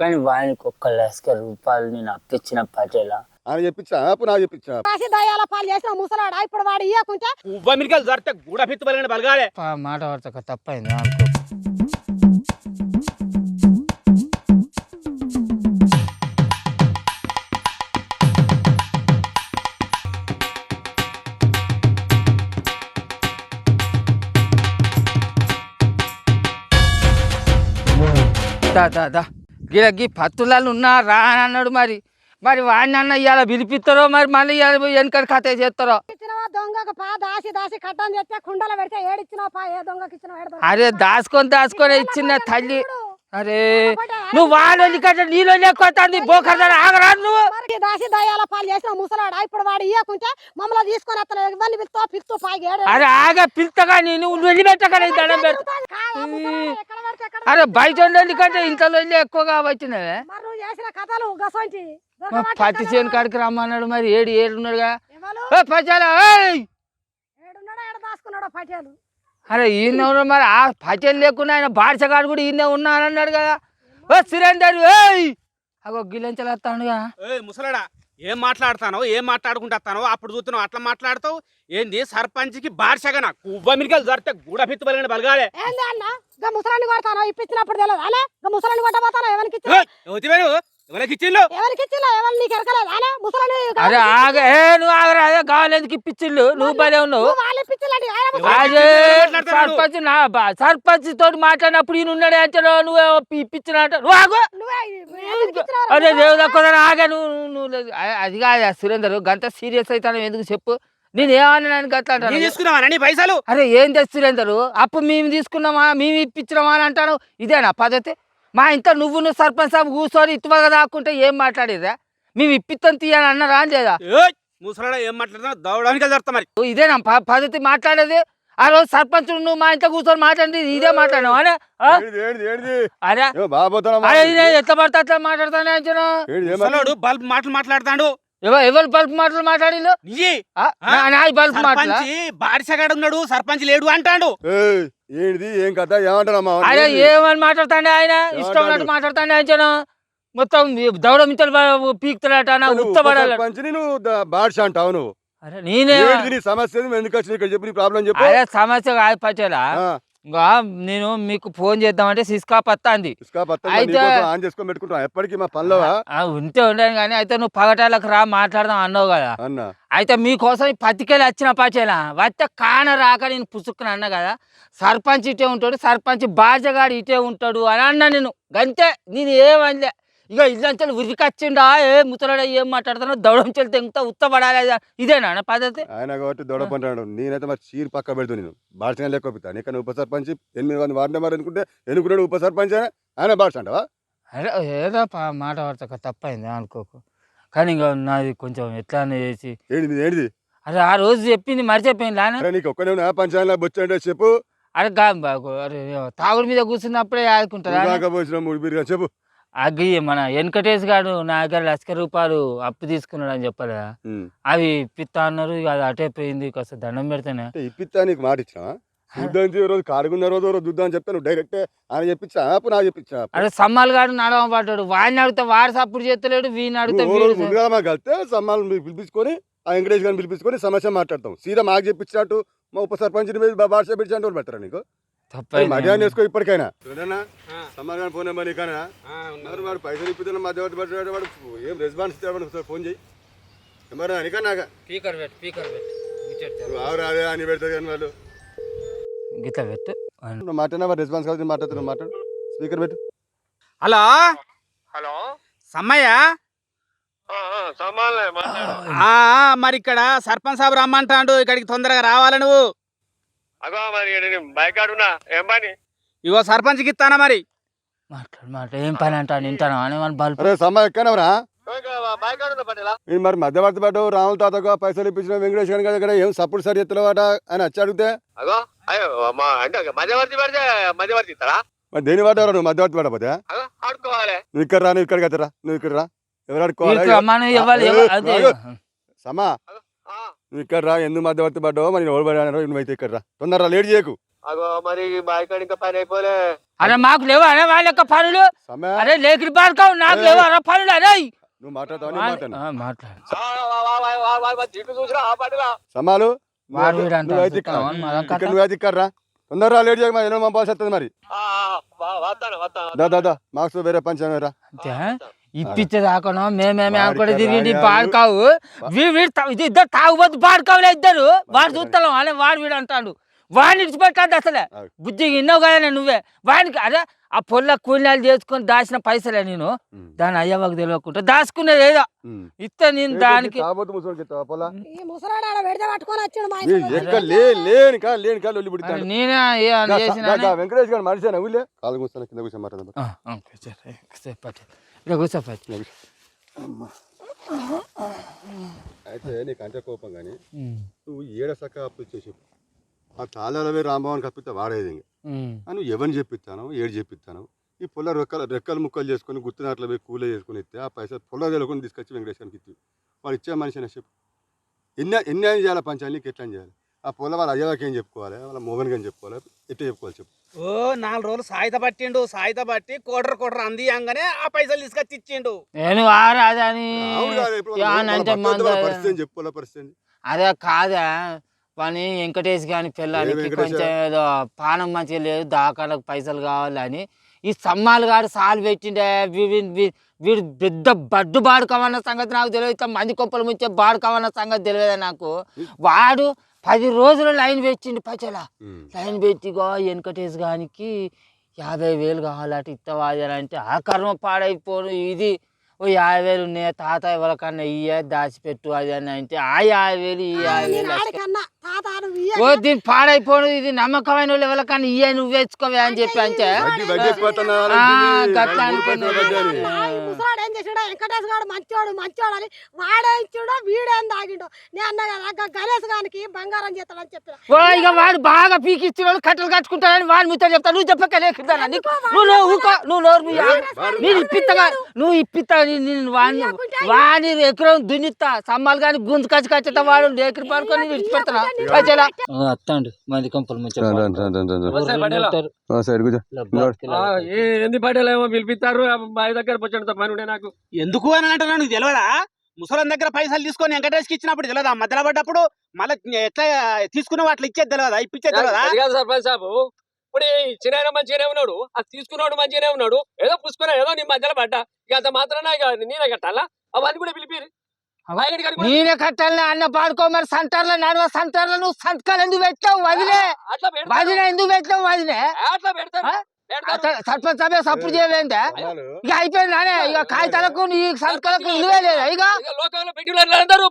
కానీ వానికి ఒక్క లక్ష రూపాయలు నేను అప్పించిన పటేలా. అని చెప్పించా అప్పుడు నాకు చెప్పించా కాసి దయ్యాల పాలు చేసిన ముసలాడా? ఇప్పుడు వాడు ఇయ్యకుంటే? ఉవ్వ మిరికలు జరితే గూడ పిత్తు బలిగిన బలగాలే మాట పడతాక తప్పైంది అనుకో. దా దా దా. గీ పత్తులాలు ఉన్నా రా అని అన్నాడు మరి. మరి వాడిని అన్న ఇవాళ పిలిపిస్తారో మరి మళ్ళీ ఇవాళ కథ చేస్తారో? దొంగకు? పా దాసి దాసి కట్టని చెప్తే కుండలో పెడితే ఏడిచ్చినావు? పా ఏ దొంగకి ఇచ్చిన అరే దాచుకొని దాచుకొని ఇచ్చిన తల్లి అరే నువ్వు వాళ్ళు ఎందుకంటే నీళ్ళు లేకపోతుంది బోకర్దాన్ని ఆగరా నువ్వు? దాసి దయ్యాల పాలు చేసిన ముసలాడా? ఇప్పుడు వాడు ఇయ్యకుంటే మమ్మల్ని తీసుకొని ఇవన్నీ పిలుతో పిలుతూ పాగి ఏడు. అరే ఆగ పిలుతగా నేను నేను దండం పెడతా అరే బయట ఉండే కంటే ఇంట్లో వెళ్ళి ఎక్కువగా వచ్చినవే చేసిన కథలు గసంటి. పత్తి చేను కాడికి రమ్మన్నాడు మరి ఏడు ఏడున్నాడుగా. ఏయ్! ఏడున్నాడో ఏడ అరే ఈయన మరి ఆ పచ్చలు లేకుండా ఆయన బాడ్చగాడు కూడా ఈయన ఉన్నానన్నాడు కదా. ఓ సురేందర్ ఏయ్! అగో గిల్లెంచలు వస్తాడుగా ఏ ముసలాడా ఏం మాట్లాడతానో ఏం మాట్లాడుకుంటానో అప్పుడు చూస్తున్నావు అట్లా మాట్లాడతావు? ఏంది సర్పంచ్కి బార్షగా నాకు ఉవ్వ మిరికలు జరితే గూడ పిత్తు బలిగిన బలగాలే. ఏంది అన్న? గా ముసలాన్ని కొడతాను? ఇప్పించినప్పుడు తెలియదు గా ముసలాన్ని కొట్టబోతాను? ఎవరికి ఎవరికి ఇచ్చిండు ఎవరికి ఇచ్చినా ఎవరు నీకు ఎరకలేదు? అనే ముసలాన్ని అరే ఆగ. ఏ నువ్వు ఆగరా? అదే కావాలి ఎందుకు ఇప్పించిల్లు నువ్వు ఉన్నావు. వాళ్ళు ఇప్పించాలండి. ఆయన ఎవరు? ముసలాన్ని- అదే. సర్పంచ్ నా బా- సర్పంచ్ తోటి మాట్లాడినప్పుడు ఈయన ఉన్నాడే అంటే నువ్వు ఇప్పించినట్టు నువ్వు ఆగు. నువ్వే ఎవరికి? అరే దేవుడు ఆగా నువ్వు నువ్వు లేదు. అ- అది కాదు సురేందర్. గంత సీరియస్ అవుతాను ఎందుకు చెప్పు. నేను ఏమన్నా గట్లా నీ అంటాను తీసుకున్నావా? నీ పైసలు? అరే ఏం తెచ్చు సురేందర్? అప్పు మేము తీసుకున్నామా? మేము ఇప్పించినామా అని అంటాను. ఇదేనా పద్ధతి? మా ఇంత నువ్వు నువ్వు సర్పంచ్ సాబ్ కూర్చొని ఇటువగా దాక్కుంటే ఏం మాట్లాడేదా? మేము ఇప్పిస్తాం తీయని అన్నారా అని లేదా? ఏయ్, ముసలాడా ఏం మాట్లాడుతున్నా? దవడానికి జరుగుతా మరి. ఇదేనా ప- పద్ధతి మాట్లాడేది? ఆ రోజు సర్పంచ్ నువ్వు మా ఇంట్లో కూర్చొని మాట్లాడింది ఇదే మాట్లాడినావు అరే! అరే ఇది ఎట్లా పడితే అట్లా మాట్లాడతానే బల్బ్ మాటలు మాట్లాడతాడు. ఎవరు ఎవరు బల్బ్ మాటలు మాట్లాడిలు నీ? నా- నా బల్బ్ మాటలా? సర్పంచ్ బారిసగాడు ఉన్నాడు సర్పంచ్ లేడు అంటాడు. ఏయ్, ఏంటిది? ఏం కథ? ఏమంటారమ్మా? అరే ఏమని మాట్లాడతాండే ఆయన? ఇష్టం? ఉన్నట్టు మాట్లాడతాండే ఆయన మొత్తం దౌడ మింతలు పీకుతాడట ఉత్తపడాలి పంచిని నువ్వు బాడ్షా అంటావు నువ్వు. నేనే సమస్య? ఎందుకు వచ్చింది ఇక్కడ చెప్పు నీ ప్రాబ్లం చెప్పు. సమస్య కాదు ఇంకా నేను మీకు ఫోన్ చేద్దామంటే సిస్కా పత్తం అయితే- ఆన్ చేసుకొని పెట్టుకుంటాం ఎప్పటికీ మా ఉంటే ఉండను కానీ అయితే నువ్వు పగటాలకు రా మాట్లాడదాం అన్నావు కదా. అయితే మీకోసం ఈ పత్తికేలు వచ్చిన పచ్చేలా వస్తే కాన రాక నేను పుసుక్కుని అన్నా కదా. సర్పంచ్ ఇటే ఉంటాడు సర్పంచ్ బాజగాడు ఇటే ఉంటాడు అని అన్నా నేను. గంతే నేను ఏమనలే ఇక ఇల్లంచెలు ఉరికొచ్చిండా? ఏ ముసలాడ ఏం మాట్లాడుతున్నా? దౌడంచెలు తెంగుతా ఉత్తపడాలి? ఇదేనా నా పద్ధతి? ఆయన కాబట్టి దొడపంటాడు నేనైతే మరి చీరు పక్క పెడుతూ నేను. బాడ్షా లేకపోతే నీకన్నా ఉప సర్పంచ్ ఎనిమిది మంది వార్డు నెంబర్ అనుకుంటే ఎన్నుకున్నాడు ఉప సర్పంచ్ ఆయన అంటావా అరే ఏదో మాట పడతాక తప్పైంది. అనుకోకు. కానీ ఇంకా నాది కొంచెం ఎట్లా చేసి. ఏంటిది? ఏంటిది? అరే ఆ రోజు చెప్పింది మర్చిపోయింది లానే అరే నీకు ఒక్కనే బొచ్చంటే చెప్పు. అరే గా బాగు అరే తాగుడు మీద కూర్చున్నప్పుడే ఆదుకుంటారా దాకా పోసిన మూడు బీరుగా చెప్పు. అగ్గి మన వెంకటేష్ గారు నా దగ్గర లక్ష రూపాయలు అప్పు తీసుకున్నాడు అని చెప్పలే ఉమ్. అవి పిత్తా అన్నారు ఇక అది అటే పోయింది కాస్త దండం పెడితేనే. ఇప్పిస్తా నీకు మాట ఇచ్చినా చూద్దాం రోజు కాడుకున్న రోజు రోజు చూద్దాం అని చెప్తాను డైరెక్ట్ ఆయన చెప్పించా ఆపు నాకు చెప్పించా అరే సమ్మాల్ గారు నడవ పడ్డాడు వాడిని అడిగితే వాడు సప్పుడు చేస్తలేడు వీడిని అడిగితే ముందుగా మాకు కలిస్తే సమ్మాన్ మీరు పిలిపించుకొని ఆ వెంకటేష్ గారిని పిలిపించుకొని సమస్య మాట్లాడతాం. సీదా మాకు చెప్పించినట్టు మా ఉప సర్పంచ్ బాడ్షా పిలిచి అంటే పెడతారా నీకు? మర్యాద చేసుకో ఇప్పటికైనా. సమ్మాన్ గారి ఫోన్ నెంబర్ నీకనా? మరి వాడు పైసలు ఇప్పిస్తున్న మధ్యవర్తి పడ్డాడు వాడు ఏం రెస్పాన్స్ ఇస్తాడు ఒకసారి ఫోన్ చేయి. నెంబర్ నీకా నాక స్పీకర్ పెట్టు స్పీకర్ పెట్టు. నువ్వు ఆవు రాదే అని పెడతారు కానీ వాళ్ళు గిట్ల పెట్టు. నువ్వు మాట్లాడినా వాడు రెస్పాన్స్ కావాలి మాట్లాడుతున్నావు మాట్లాడు. స్పీకర్ పెట్టు. హలో? హలో? సమ్మయ్య? ఆ, ఆ, సమాన్లే మాట్లాడు. ఆ, మరి ఇక్కడ సర్పంచ్ సాబు రమ్మంటాడు ఇక్కడికి తొందరగా రావాలి నువ్వు? అగో మరి నేను బైక్ ఆడున్నా ఏం పని? ఇగో సర్పంచ్కి ఇస్తానా మరి? మాట్లాడు ఏం పని అంటాను అని బల్బు. అరే సమ్మ ఎక్కనవరా? మరి మధ్యవర్తి పడ్డావు రాముల తాతకు పైసలు ఇప్పించిన వెంకటేష్ గారి దగ్గర ఏం సపోర్ట్ సరి ఎత్తలేవాట అని వచ్చి అడిగితే? అగో అయ్యో మా అంటే మధ్యవర్తి పడితే మధ్యవర్తి ఇస్తారా? మరి దేని పడ్డావు నువ్వు మధ్యవర్తి పడపోతే అగో ఆడుకోవాలి. నువ్వు ఇక్కడ రా నువ్వు ఇక్కడికి వద్దరా నువ్వు ఇక్కడ రా. ఎవరు ఆడుకోవాలి. సమా నువ్వు ఇక్కడ రా ఎందుకు మధ్యవర్తి పడ్డావో మరి ఎవరు పడ్డారో నువ్వు అయితే ఇక్కడ రా. తొందరరా లేట్ చేయకు. అగో మరి మా ఇక్కడ ఇంకా పని అయిపోలే. అరే మాకు లేవు అరే వాళ్ళ యొక్క పనులు. అరే లేకిరి బాడుకావు నాకు లేవు అరే పనులు అరే. నువ్వు మాట్లాడతావు మాట్లాడు. సమాలు నువ్వైతే ఇక్కడ రా. తొందరగా లేట్ చేయక ఎన్నో వస్తుంది మరి. మార్క్స్ వేరే అంతే ఇప్పించేదాకనో మేమేమి వాడికి అనుకుంటే తిరిగి. పాడుకావు. వీడు ఇద్దరు తాగుబోతు పాడుకోవలే ఇద్దరు. వాడు చూస్తాం అనే వాడు వీడు అంటాడు. వాడిని ఇడిచిపెట్టాడు అసలే. ఆగు. బుద్ధికి ఇన్నావు కదా నువ్వే. వాడికి అరే ఆ పొల్ల కూలీలు చేసుకొని దాచిన పైసలే నేను. దాని అయ్యవకు తెలియకుండా దాచుకునేది ఏదో. ఇస్తే నేను దానికి నేనే ఏ అని చేసినా వెంకటేష్ గారు మనిషి ఇక్కడ అయితే నీకు అంతే కోపం కానీ నువ్వు ఏడ సక్క అప్పు చేసి ఆ తాళాలవే రాంబాబుని కప్పితే వాడేది నువ్వు ఎవరిని చెప్పిస్తాను ఏడు చెప్పిస్తాను? ఈ పొల్ల రెక్కలు రెక్కలు ముక్కలు చేసుకొని గుర్తున్నట్లు పోయి కూలే చేసుకొని ఇస్తే ఆ పైసలు పొల్ల తెలుకొని తీసుకొచ్చి వెంకటేశ్వరికి ఇచ్చి వాడు ఇచ్చే మనిషి అని చెప్పు. ఎన్ని ఎన్ని అని చేయాలి పంచాయతీ నీకు ఎట్లా అని చేయాలి. ఆ పొల్ల వాళ్ళ అయ్యవాకి ఏం చెప్పుకోవాలి? వాళ్ళ మోగన్కి ఏం చెప్పుకోవాలి? ఎట్లా చెప్పుకోవాలి చెప్పు. ఓ నాలుగు రోజులు సాయిత పట్టిండు సాయిత పట్టి కోటర్ కోటర్ అందియంగానే ఆ పైసలు తీసుకొచ్చి ఇచ్చిండు నేను వారు అదే కాదు, పరిస్థితి? అదే పని వెంకటేష్ గాని పిల్లలకి? కొంచెం ఏదో పానం మంచిగా లేదు దాకాలకు పైసలు కావాలని ఈ సమ్మాలు గాడు సాలు పెట్టిండే వీ- వీ- వీ- వీడు పెద్ద బడ్డు బాడుకోమన్న సంగతి నాకు తెలియదు మంది కొప్పలు ముంచే బాడుకోమన్న సంగతి తెలియదు నాకు? వాడు పది రోజులు లైన్ పెట్టిండు పచ్చలా. లైన్ పెట్టిగో వెంకటేష్ గానికి యాభై వేలు కావాలట ఇత్తవా అని అంటే ఆ కర్మ పాడైపోను. ఇది ఓ యాభై వేలు ఉన్నాయి తాత ఎవరికన్నా ఇయ్యే దాచిపెట్టు అది అని అంటే ఆ యాభై వేలు ఈ యాభై వేలు ఓ దీని పాడైపోను ఇది నమ్మకమైన వాళ్ళు ఎవరికన్నా ఇయ్యే నువ్వు వేసుకోవే అని చెప్పి అంటే? గట్లా అని. ఏం చేసాడు వెంకటేష్ గారు మంచోడు మంచోడు అని వాడే ఇచ్చాడో వీడేం తాగిండో. నేను అన్నా కదా గణేష్ గారికి బంగారం చేస్తాడని చెప్పిన. ఓ ఇక వాడు బాగా పీకిస్తున్నాడు కట్టలు కట్టుకుంటాడని వాడు మీతో చెప్తా నువ్వు చెప్పక లేకుండా నువ్వు నువ్వు ఊకో నువ్వు నోరు. నేను ఇప్పిత్తగా నువ్వు ఇప్పిస్తా నేను వాడిని వాడిని ఎకరం దున్నిస్తా. సమ్మాలు కానీ గుంజు కచ్చి కచ్చితే వాడు ఎకరి పడుకొని విడిచిపెడతాను అత్తండు మంది కంపలు రా, రా, రా, రా, రా, రా. ఆ, సైడ్ కూర్చో. ఆ, ఏ ఎన్ని పాటలు ఏమో పిలిపిస్తారు బావి దగ్గర వచ్చేంత పని ఉండే నాకు. ఎందుకు అని అంటే నాకు తెలియదా ముసలం దగ్గర పైసలు తీసుకొని వెంకటేష్కి ఇచ్చినప్పుడు తెలియదా మధ్యలో పడ్డప్పుడు మళ్ళీ ఎట్లా తీసుకున్న వాటిలో ఇచ్చేది తెలియదా ఇప్పించేది తెలియదా సర్పంచ్ సాబు ఇప్పుడు ఈ చిన్న మంచిగానే ఉన్నాడు అది తీసుకున్నాడు మంచిగానే ఉన్నాడు ఏదో పుచ్చుకున్నా ఏదో నీ మధ్యలో పడ్డా. ఇక అంత మాత్రాన ఇక నేనే కట్టాలా? అవన్నీ కూడా పిలిపిరి. కూడా- నేనే కట్టాలని అన్న పాడుకో మరి సంటర్లో నడవ సంటర్లో నువ్వు సంతకాలు ఎందుకు పెట్టావు వదిలే. వదిలే ఎందుకు పెట్టావు వదిలే అట్లా. అట్లా సర్పంచ్ సభ్య సప్పుడు చేయలేందే? సమాలు. ఇక అయిపోయింది నానే. ఇక కాగితాలకు నీ సంతకాలకు విలువే లేదా? ఇక లోకంలో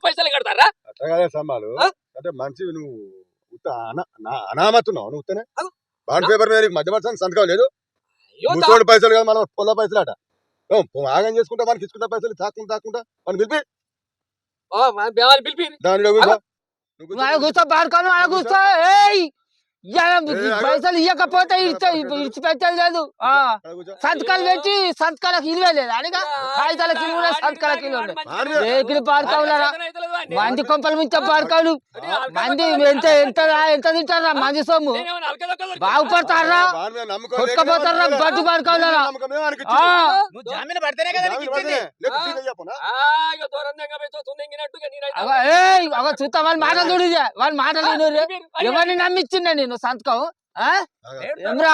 పైసలు కడతారా? అట్లా కాదే సమ్మాలు. ఆ? అంటే మంచి నువ్వు ఉత్త అన- నా- అనామతున్నావు నువ్వు ఉత్తనే. బాండ్ పేపర్ మీద మధ్య పర్సెంట్ సంతకం లేదు? అయ్యో, ముసోడి పైసలు కాదు మన పొల్ల పైసలు అట ఆగం చేసుకుంటా మనకి ఇచ్చుకుంటా పైసలు తాకుండా తాకుండా మనం పిలిపి ఆ, మన బేవాని పిలిపిరి దానిలో కూర్చో నువ్వు కూర్చో. అలా కూర్చో పాడుకోను అలా పైసలు ఇవ్వకపోతే ఇడిచి ఇడిచిపెట్టేది లేదు. సంతకాలు పెట్టి సంతకాలకు ఇలువే లేదు. అనిగా కాగితాలకు ఇలువ లేదు, సంతకాలకు మానవే. రేకులు పాడుకోవాలరా మంది కొంపల ముంచే పాడుకోడు మంది ఎంత ఎంత ఎంత తింటారా మంది సొమ్ము? బాగుపడతారా? కొట్టుకపోతారా? బట్టు పాడుకోవాలరా చూస్తా వాళ్ళ మాటలు చూడు. వాళ్ళ మాటలు. ఎవరిని నమ్మిచ్చిండే నేను? సంతకం? ఏమ్రా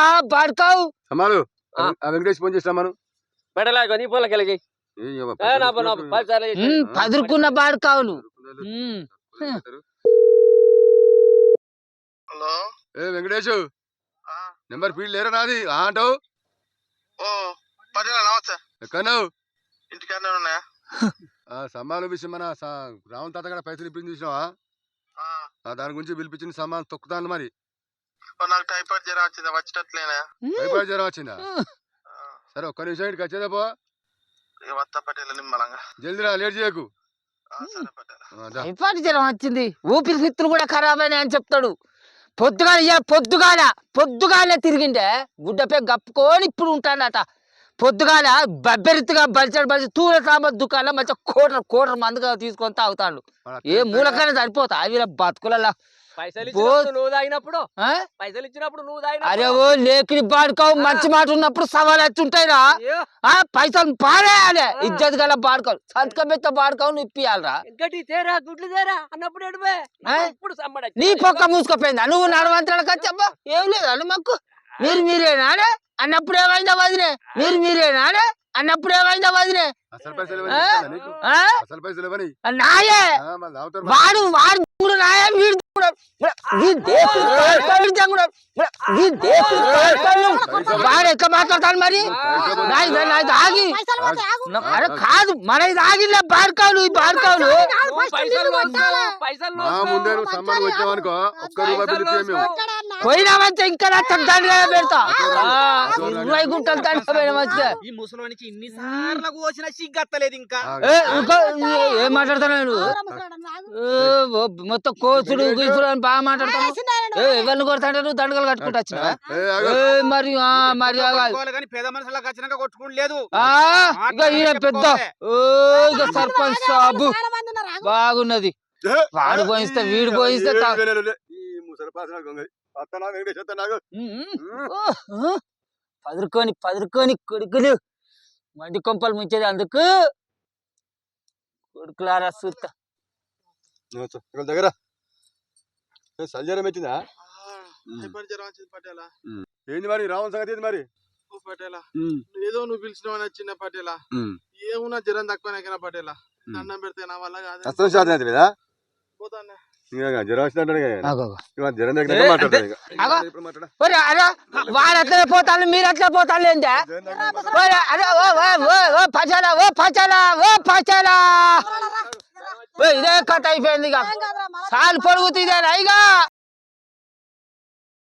సమాలు ఆ. ఆ వెంకటేష్ ఫోన్ చేసినా మనం పెట్టలేక నీ పొలకి వెళ్ళి నా పని పది సార్లు చేసిన. ఉమ్, పదురుకున్న ఉమ్. హలో. ఏ వెంకటేష్ ఆ, నెంబర్ ఫీల్డ్ లేరా నాది? అంటావు? ఓ పర్లేదు నమస్తే ఎక్కన్నావు ఇంటికాడనే ఉన్నాయా ఆ సమ్మానం విషయం మన రావణ్ తాత కూడా పైసలు చూసినావా ఆ. దాని గురించి పిలిపించిన సమ్మాన్ తొక్కుతాను మరి. నాకు టైఫాయిడ్ జ్వరం వచ్చింది వచ్చేటట్లేనా భయపడి జ్వరం వచ్చిందా? సరే ఒక్క నిమిషం ఇక్కడికి వచ్చేదా పో. పటేల నిమ్మలంగా. లేట్ చేయకు. టైఫాయిడ్ జ్వరం వచ్చింది. ఊపిరితిత్తులు కూడా ఖరాబ్ అయినాయి అని చెప్తాడు. పొద్దుగాల పొద్దుగాల పొద్దుగాలే తిరిగిండే. గుడ్డపై గప్పుకొని ఇప్పుడు ఉంటాడట. పొద్దుగాల బెబ్బెరిత్తుగా బలిచాడు బలిచి తూర సాంబార్ దుకాణంలో మంచిగా కోటర్ కోటర్ మందుగా తీసుకొని తాగుతాడు. ఏ మూలకైనా సరిపోతా. అవి బతుకులలో పైసలు నువ్వు తాగినప్పుడు? పైసలు ఇచ్చినప్పుడు నువ్వు అరే ఓ లేకిని బాడుకోవు మంచి మాట ఉన్నప్పుడు సవాలు వచ్చుంటాయిరా ఆ పైసలు పారేయాలి. ఇజ్జత్ గల బాడుకోవు సంతకం పెద్ద బాడుకోవు ఇప్పియాలరా. ఇంకటి తేరా గుడ్లు తేరా అన్నప్పుడు ఎడుపే ఆ? ఇప్పుడు సమ్మడ. నీ పొక్క మూసుకుపోయిందా? నువ్వు నడవంతరాలకు వచ్చాబ్బా ఏం లేదు మాకు. మీరు మీరేనాడే అన్నప్పుడు ఏమైందా వదిలే మీరు మీరేనాడే అన్నప్పుడు ఏమైందా వదిలే అసలు పైసలు? ఇవ్వని నాయే! వాడు వాడు కూడా. నాయే వీడు వీడు ఎట్లా మాట్లాడతాడు మరి? నాయ్ నాయ్ ఆగి. అరే కాదు మన ఇది ఆగిలే బాడుకావులు ఈ అన్న. పోయినామంటే ఇంకా దండగా పెడతా. ఆ, ఇరవై గుంటలు దండ పోయిన మంచిగా ఈ ముసలోనికి ఇన్ని సార్లు కోసిన సిగ్గత్తలేదు ఇంకా ఏ, నువ్వు ఓ, మొత్తం కోసుడు గీసుడు అని బాగా. ఏ ఎవరిని కొడతాంటే నువ్వు దండగలు కట్టుకుంటా. ఏ మరి ఆ, మరి పేద మనుషులకు వచ్చినాక కొట్టుకుని లేదు ఆ ఇక ఈయన పెద్ద సర్పంచ్ సాబు. బాగున్నది. వాడు పోయిస్తే వీడు పోయిస్తే పదురుకొని పదురుకొని కొడుకులు. మంది కొంపలు ముంచేది అందుకు కొడుకులారా ఇక్కడ దగ్గర. సల్జరం వచ్చిందా పటేలా. ఏంది మరి రావణ సంగతి ఏంది మరి? ఓ పటేలా. ఏదో నువ్వు పిలిచినావు చిన్న పటేలా. ఏమున్నా జ్వరం తక్కువ నాకైనా పటేలా. దండం పెడితే నా వల్ల కాదు. పోతానే. జ్వరం దగ్గర వాడు అట్లనే పోతాను మీరు అట్లా పోతాను ఏంటా అరే ఓ ఓ పచాలా ఓ పచాలా ఓ పచాలా ఇదే కథ అయిపోయింది ఇక. సాలు పొడుగుతుందే ఇక?